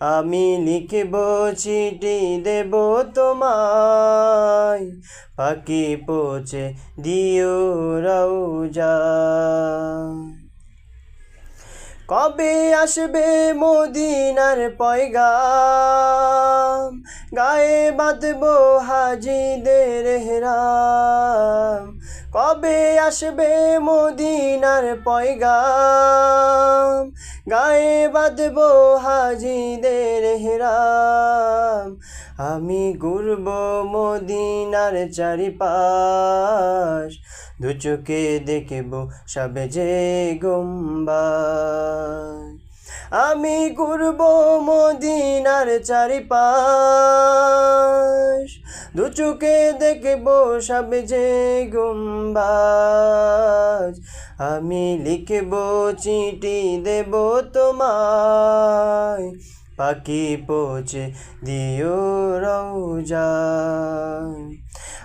আমি লিখব চিঠি দেব তোমায়। পাখি পৌঁছে দিও রৌজায় কবে আসবে মদিনার পয়গাম? গায়ে বাঁধব হাজিদের হেরাম। কবে আসবে মদিনার পয়গাম? গায়ে বাঁধব হাজিদের হেরাম। আমি ঘুরব মদিনার চারিপাশ। দু চোখে দেখব সবে যে গুম্বাই আমি ঘুরব মদিনার চারিপাশ। দু চোখে দেখব সব যে গুম্বাজ। আমি লিখব চিঠি দেব তোমায়। পাখি পৌঁছে দিও রৌজায়